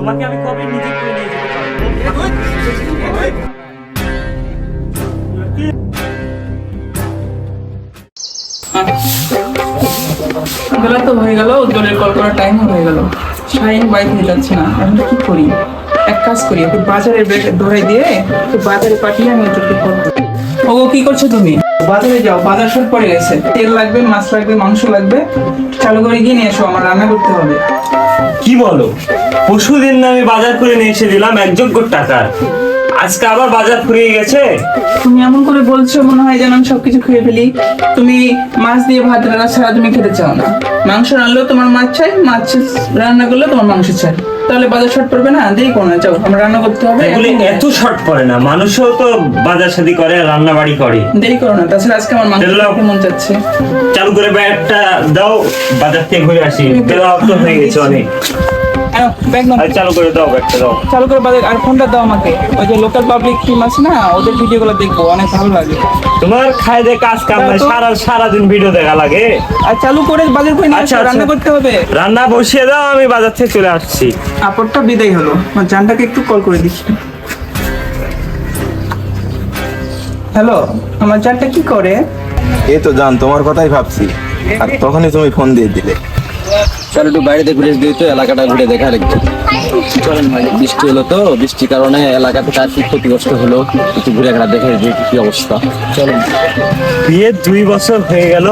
তোমাকে আমি কবে নিজে করে নিয়ে যেতে তো হয়ে গেল উজ্জ্বলের কল করার টাইম হয়ে গেল। শাহিন বাইক নিয়ে যাচ্ছে না, এখন কি করি? এক কাজ করি, একটু বাজারে ধরে দিয়ে বাজারে পাঠিয়ে আমি উজ্জ্বলকে কল করি। ওগো কি করছ তুমি? বাজারে যাও বাজার সব পড়ে গেছে। তেল লাগবে মাছ লাগবে মাংস লাগবে। চালু করে গিয়ে নিয়ে এসো আমার রান্না করতে হবে। কি বলো? না আমি বাজার করে নিয়ে এসে দিলাম এক যোগ্য টাকার আজকে আবার বাজার ফুরিয়ে গেছে? তুমি এমন করে বলছো মনে হয় যেন আমি সবকিছু খেয়ে ফেলি। তুমি মাছ দিয়ে ভাত রান্না ছাড়া তুমি খেতে চাও না। মাংস রান্নলেও তোমার মাছ চাই মাছ রান্না করলেও তোমার মাংস চাই। তাহলে বাজার শর্ট পড়বে না? দেই করো চাও আমরা রান্না করতে হবে এগুলি এত শর্ট পড়ে না মানুষও তো বাজার সাদি করে রান্না বাড়ি করে। দেই করো না তাছাড়া আজকে আমার মাংস খেতে মন যাচ্ছে। চালু করে ব্যাটটা দাও বাজার থেকে ঘুরে আসি। তেল অল্প হয়ে গেছে অনেক। চালু করে দাও ব্যাগটা দাও। চালু করে বাজার আর ফোনটা দাও আমাকে। ওই যে লোকাল পাবলিক টিম আছে না ওদের ভিডিওগুলো দেখব অনেক ভালো লাগে। তোমার খায় দে কাজ কাম নাই তো। সারা সারাদিন ভিডিও দেখা লাগে। আর চালু করে বাজার করে আচ্ছা, আচ্ছা। রান্না করতে হবে। রান্না বসিয়ে দাও আমি বাজার থেকে চলে আসছি। আপরটা বিদায় হলো। আমার জানটাকে একটু কল করে দিচ্ছি হ্যালো আমার জানটা কি করে? এই তো জান তোমার কথাই ভাবছি। আর তখনই তুমি ফোন দিয়ে দিলে। চল একটু বাইরে ঘুরে দিই তো এলাকাটা ঘুরে দেখা লাগবে বৃষ্টি হলো তো বৃষ্টির কারণে এলাকাতে কি ক্ষতিগ্রস্ত হলো। একটু ঘুরে ঘাড়া দেখে যে কি অবস্থা। চলেন। বিয়ে দুই বছর হয়ে গেল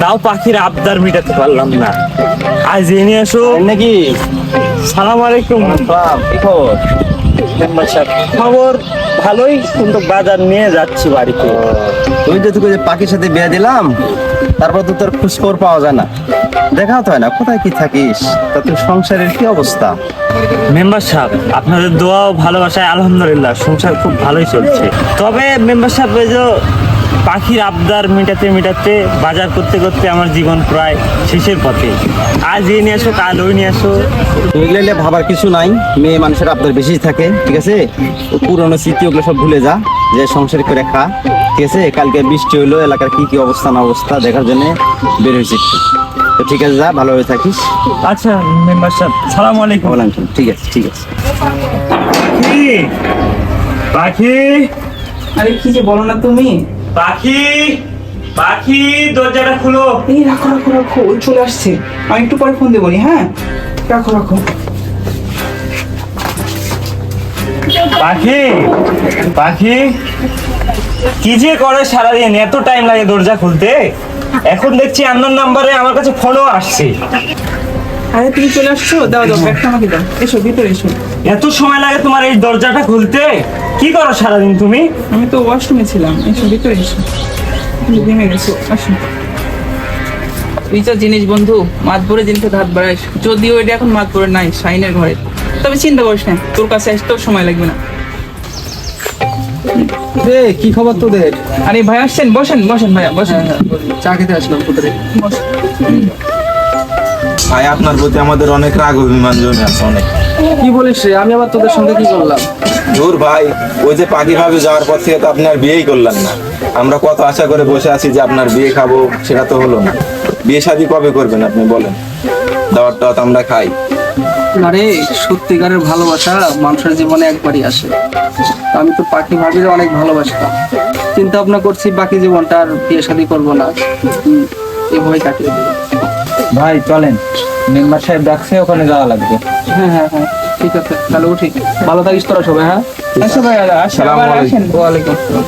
তাও পাখির আবদার মিটাতে পারলাম না। আজ এ নিয়ে আসো নাকি? সালাম আলাইকুম। খবর ভালোই কিন্তু বাজার নিয়ে যাচ্ছি বাড়িতে। তুই যে তোকে যে পাখির সাথে বিয়ে দিলাম তারপর তো তোর খোঁজ খবর পাওয়া যায় না। দেখা তো হয় না কোথায় কি থাকিস? তা তোর সংসারের কি অবস্থা? মেম্বার সাহেব আপনাদের দোয়া ও ভালোবাসায় আলহামদুলিল্লাহ সংসার খুব ভালোই চলছে। তবে মেম্বার সাহেব ওই যে পাখির আবদার মেটাতে মেটাতে বাজার করতে করতে আমার জীবন প্রায় শেষের পথে। আজ এই নিয়ে আসো কাল ওই নিয়ে আসো তুই এগুলো ভাবার কিছু নাই। মেয়ে মানুষের আবদার বেশি থাকে ঠিক আছে? পুরনো স্মৃতি ওগুলো সব ভুলে যা যে সংসার করে খা ঠিক আছে? কালকে বৃষ্টি হইল এলাকার কি কি অবস্থা না অবস্থা দেখার জন্য বের হয়েছি। তো ঠিক আছে যা ভালোভাবে থাকিস। আচ্ছা মেম্বার সাহেব সালাম আলাইকুম। ঠিক আছে ঠিক আছে। পাখি পাখি? আরে কি যে বলো না তুমি? পাখি পাখি দরজাটা খুলো। এই রাখো রাখো রাখো ওই চলে আসছে। আমি একটু পরে ফোন দেবো হ্যাঁ? রাখো রাখো। পাখি পাখি কি যে করে সারাদিন এত টাইম লাগে দরজা খুলতে? এখন দেখছি আন্নার নাম্বারে আমার কাছে ফোনও আসছে। আরে তুমি চলে আসছো? দাও দাও ব্যাগটা আমাকে দাও। এসো ভিতরে এসো। এত সময় লাগে তোমার এই দরজাটা খুলতে? কি করো সারাদিন তুমি? আমি তো ওয়াশরুমে ছিলাম। এসো ভিতরে এসো। তুমি ভেঙে গেছো। আসো। তুই যা জিনিস বন্ধু মাত ভরে জিনিসের হাত বাড়াইস। যদিও এটা এখন মাত ভরে নাই শাইনের ঘরে। তবে চিন্তা করিস না তোর কাছে আসতেও সময় লাগবে না। রে কি খবর তোদের? আরে ভাই আসছেন বসেন বসেন ভাইয়া বসেন। চা খেতে আসলাম তোদের। বসেন। ভাই আপনার প্রতি আমাদের অনেক রাগ অভিমান জমে আছে অনেক। কি বলিস রে? আমি আবার তোদের সঙ্গে কি করলাম? দূর ভাই ওই যে পাখি ভাবে যাওয়ার পর থেকে তো আপনি আর বিয়েই করলেন না। আমরা কত আশা করে বসে আছি যে আপনার বিয়ে খাব সেটা তো হলো না। বিয়ে শাদি কবে করবেন আপনি বলেন? দাওয়াত টাওয়াত আমরা খাই। আরে সত্যিকারের ভালোবাসা মানুষের জীবনে একবারই আসে। আমি তো পাখি ভাবির অনেক ভালোবাসতাম। চিন্তা ভাবনা করছি বাকি জীবনটা আর বিয়ে শাদী করব না। হুম, এভাবেই কাটিয়ে দেবো। ভাই চলেন। মেম্বার সাহেব ডাকছে ওখানে যাওয়া লাগবে। হ্যাঁ হ্যাঁ হ্যাঁ ঠিক আছে তাহলে উঠি। ভালো থাকিস তোরা সবাই হ্যাঁ? আচ্ছা ভাইয়া আসেন। আসসালামু আলাইকুম। ওয়ালাইকুম আসসালাম।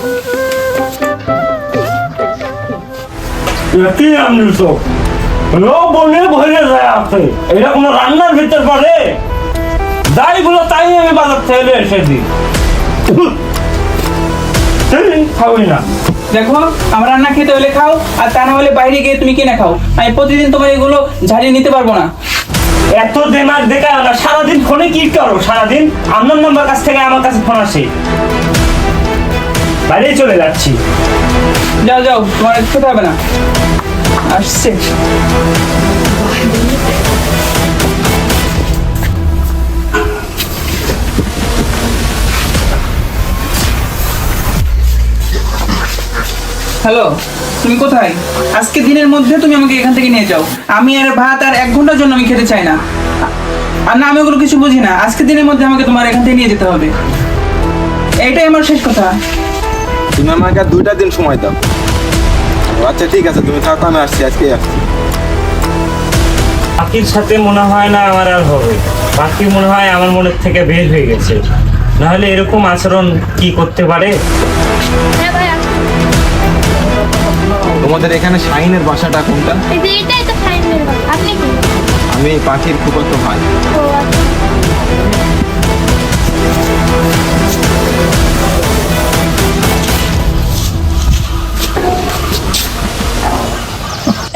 কি আমি তো লো বলে ভরে যায় আছে। এটা রান্নার ভিতর পড়ে? যাই বলো তাই আমি বাজার থেকে এসে দিই খাবই না। দেখো আমার রান্না খেতে হলে খাও আর তা না হলে বাইরে গিয়ে তুমি কিনে খাও। আমি প্রতিদিন তোমার এগুলো ঝাড়িয়ে নিতে পারব না। এত দেমাগ দেখা না সারাদিন ফোনে কি করো সারাদিন আপনার নাম্বার কাছ থেকে আমার কাছে ফোন আসে। বাইরেই চলে যাচ্ছি। যাও যাও তোমার খেতে হবে না। আসছে। হ্যালো তুমি কোথায়? আজকে দিনের মধ্যে তুমি আমাকে এখান থেকে নিয়ে যাও। আমি আর ভাত আর এক ঘণ্টার জন্য আমি খেতে চাই না। আর না আমি ওগুলো কিছু বুঝি না। আজকে দিনের মধ্যে আমাকে তোমার এখান থেকে নিয়ে যেতে হবে। এটাই আমার শেষ কথা। তুমি আমাকে আর দুইটা দিন সময় দাও। আচ্ছা ঠিক আছে তুমি থাকো আমি আসছি আজকে আসছি। পাখির সাথে মনে হয় না আমার আর হবে। পাখি মনে হয় আমার মনের থেকে বের হয়ে গেছে। নাহলে এরকম আচরণ কি করতে পারে? হ্যাঁ ভাই। তোমাদের এখানে শাহিনের বাসাটা কোনটা? এই যে এটাই তো আপনি কি? আমি পাখির ফুকতো ভাই। আচ্ছা।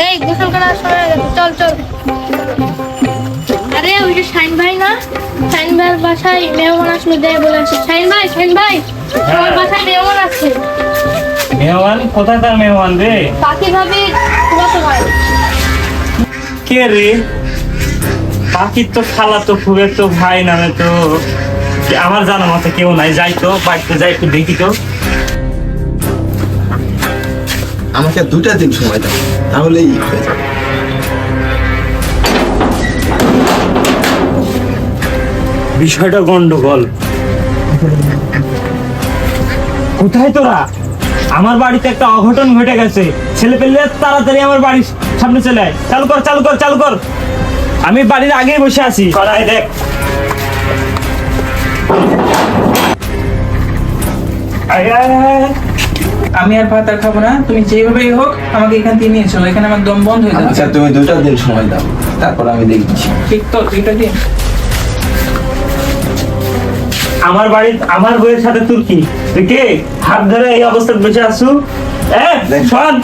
এই গোসল করার সময় হয়ে গেছে। চল চল। আরে ওই যে শাইন ভাই না? শাইন ভাইয়ের বাসায় মেহমান আসলো দেয় বলে আসছে শাইন ভাই শাইন ভাই তোমার বাসায় মেহমান আছে মেহমান? কোথায় তার মেহমান রে? পাখি ভাবি? কত ভাই। কে রে? পাখির তো খালা তো খুবই তো ভাই নামে তো। আমার জানা মতে কেউ নাই। যাই তো বাড়িতে যাই একটু দেখি তো। আমাকে দুইটা দিন সময় দাও তাহলেই হয়ে যাবে। বিষয়টা গন্ডগোল। কোথায় তোরা? আমার বাড়িতে একটা অঘটন ঘটে গেছে। ছেলে পেলে তাড়াতাড়ি আমার বাড়ির সামনে চলে আয়। চালু কর চালু কর চালু কর। আমি বাড়ির আগেই বসে আছি। করাই দেখ। আমি আর ভাত আর খাব না। তুমি যেভাবেই হোক আমাকে এখান থেকে নিয়ে চলো। এখানে আমার দম বন্ধ হয়ে যাচ্ছে আচ্ছা তুমি দুইটা দিন সময় দাও। তারপর আমি দেখছি। ঠিক তো দুইটা দিন। আমার বাড়ির আমার বইয়ের সাথে তুই কি? তুই কে? হাত ধরে এই অবস্থায় বসে আসু শোন।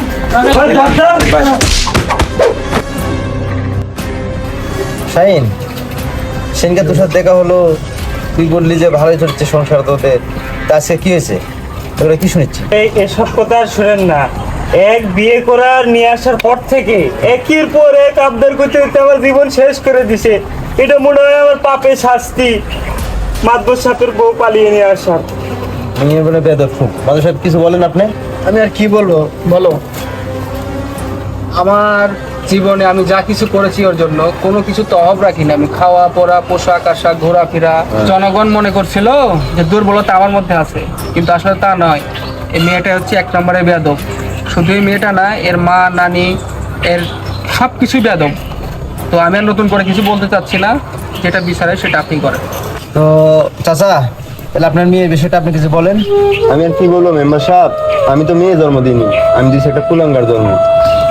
শাহিন সেনকে তোর সাথে দেখা হলো। তুই বললি যে ভালোই চলছে সংসার তোদের তা আজকে কি হয়েছে? তোরা কি শুনেছি? এই এসব কথা আর শুনেন না। এক বিয়ে করার নিয়ে আসার পর থেকে একের পর এক আবদার করতে করতে আমার জীবন শেষ করে দিছে। এটা মনে হয় আমার পাপে শাস্তি। মাতবর সাপের বউ পালিয়ে নিয়ে আসার মেয়ে বলে বেদর খুব। মাদু সাহেব কিছু বলেন আপনি? আমি আর কি বলব? বলো। আমার জীবনে আমি যা কিছু করেছি ওর জন্য কোনো কিছু তো অভাব রাখি না। আমি খাওয়া পড়া পোশাক আশাক ঘোরাফেরা। জনগণ মনে করছিল যে দুর্বলতা আমার মধ্যে আছে কিন্তু আসলে তা নয়। এই মেয়েটা হচ্ছে এক নম্বরে বেয়াদব শুধু এই মেয়েটা না এর মা নানি এর সব কিছুই বেয়াদব তো আমি আর নতুন করে কিছু বলতে চাচ্ছি না। যেটা বিচারে সেটা আপনি করেন। তো চাচা তাহলে আপনার মেয়ের বিষয়টা আপনি কিছু বলেন। আমি আর কি বলব মেম্বার সাহেব আমি তো মেয়ে জন্ম দিইনি আমি দিয়েছি একটা কুলাঙ্গার জন্ম।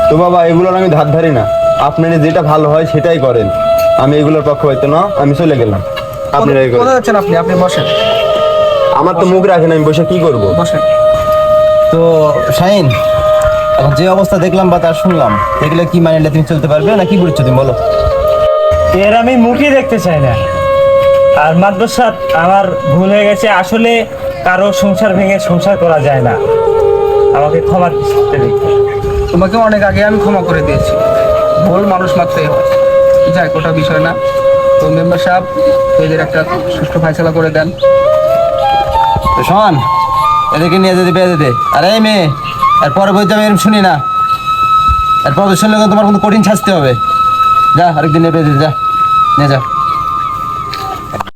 তো বাবা এগুলোর আমি ধার ধারি না। আপনার যেটা ভালো হয় সেটাই করেন। আমি এগুলোর পক্ষ হয়তো না আমি চলে গেলাম। করেন। যাচ্ছেন আপনি? আপনি বসেন। আমার তো মুখ রাখেন আমি বসে কি করব? বসেন। তো শাহিন এখন যে অবস্থা দেখলাম বা তার শুনলাম দেখলে কি মানে তুমি চলতে পারবে না কি করছ তুমি বলো। এর আমি মুখই দেখতে চাই না। আর মাতবর সাপ আমার ভুল হয়ে গেছে। আসলে কারও সংসার ভেঙে সংসার করা যায় না। আমাকে ক্ষমা করতে তোমাকে অনেক আগে আমি ক্ষমা করে দিয়েছি। ভুল মানুষ মাত্রই হয়। যাই ওটা বিষয় না। তো মেম্বার সাহেব এদের একটা সুষ্ঠু ফাইসলা করে দেন। তো শোন এদেরকে নিয়ে যেতে পেয়ে যেতে। আরে এই মেয়ে আর পরে বলতে আমি এরকম শুনি না। এরপর শুনলে কিন্তু তোমার কিন্তু কঠিন শাস্তি হবে। যা আরেকদিন নিয়ে পেয়ে যেতে যা। নিয়ে যা।